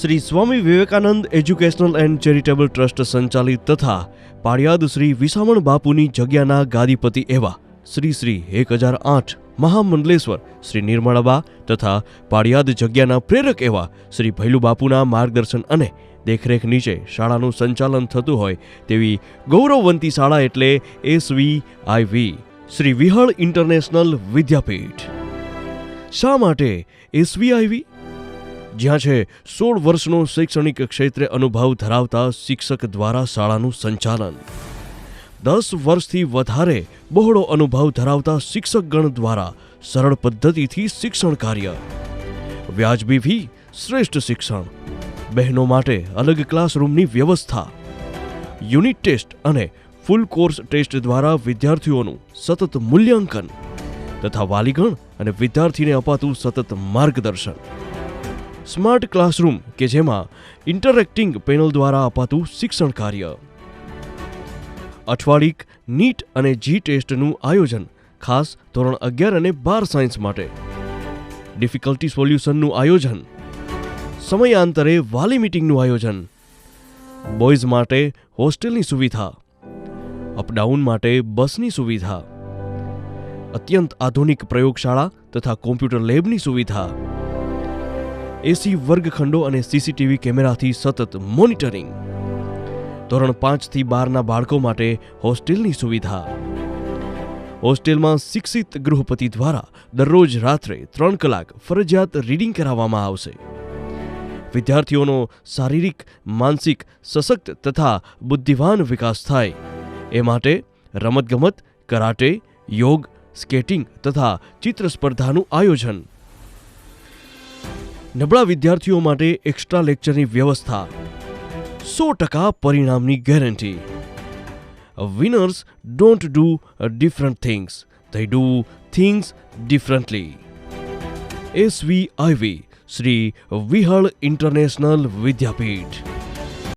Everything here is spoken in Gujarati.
Shri Swami Vivekananda educational and charitable trust સંચાલિત તથા પાળિયાદ શ્રી વિસામણ બાપુની જગ્યાના ગાદીપતિ એવા શ્રી શ્રી એક હજાર આઠ મહામંડલેશ્વર, શ્રી નિર્મળાબા તથા પાળિયાદ જગ્યાના પ્રેરક એવા શ્રી ભૈલુ બાપુના માર્ગદર્શન અને દેખરેખ નીચે શાળાનું સંચાલન થતું હોય તેવી ગૌરવવંતી શાળા એટલે SV IV Shri Vihal international Vidyapith. શા માટે એસવીઆઈવી જ્યાં છે, સોળ વર્ષનો શૈક્ષણિક ક્ષેત્રે અનુભવ ધરાવતા શિક્ષક દ્વારા શાળાનું સંચાલન. દસ વર્ષથી વધારે બહોળો અનુભવ ધરાવતા શિક્ષકગણ દ્વારા સરળ પદ્ધતિથી શિક્ષણ કાર્ય. વ્યાજબી ફી, શ્રેષ્ઠ શિક્ષણ. બહેનો માટે અલગ ક્લાસરૂમની વ્યવસ્થા. યુનિટ ટેસ્ટ અને ફૂલ કોર્સ ટેસ્ટ દ્વારા વિદ્યાર્થીઓનું સતત મૂલ્યાંકન. તથા વાલીગણ અને વિદ્યાર્થીને અપાતું સતત માર્ગદર્શન. સ્માર્ટ ક્લાસરૂમ કે જેમાં ઇન્ટરેક્ટિંગ પેનલ દ્વારા અપાતું શિક્ષણ કાર્ય. અઠવાડિક નીટ અને જી ટેસ્ટનું આયોજન, ખાસ ધોરણ અગિયાર અને બાર સાયન્સ માટે. ડિફિકલ્ટી સોલ્યુશનનું આયોજન, સમયાંતરે વાલી મીટિંગનું આયોજન. બોયઝ માટે હોસ્ટેલની સુવિધા, અપડાઉન માટે બસની સુવિધા. અત્યંત આધુનિક પ્રયોગશાળા તથા કોમ્પ્યુટર લેબની સુવિધા. એસી વર્ગખંડો અને સીસીટીવી કેમેરાથી સતત મોનિટરિંગ. ધોરણ પાંચથી બારના બાળકો માટે હોસ્ટેલની સુવિધા. હોસ્ટેલમાં શિક્ષિત ગૃહપતિ દ્વારા દરરોજ રાત્રે ત્રણ કલાક ફરજિયાત રીડિંગ કરાવવામાં આવશે. વિદ્યાર્થીઓનો શારીરિક, માનસિક, સશક્ત તથા બુદ્ધિવાન વિકાસ થાય. એ માટે રમતગમત, કરાટે, યોગ, સ્કેટિંગ તથા ચિત્ર સ્પર્ધાનું આયોજન નબળા વિદ્યાર્થીઓ માટે એક્સ્ટ્રા લેક્ચરની વ્યવસ્થા. સો ટકા પરિણામની guarantee winners don't do different things they do things differently SV IV Shri Vihal international Vidyapith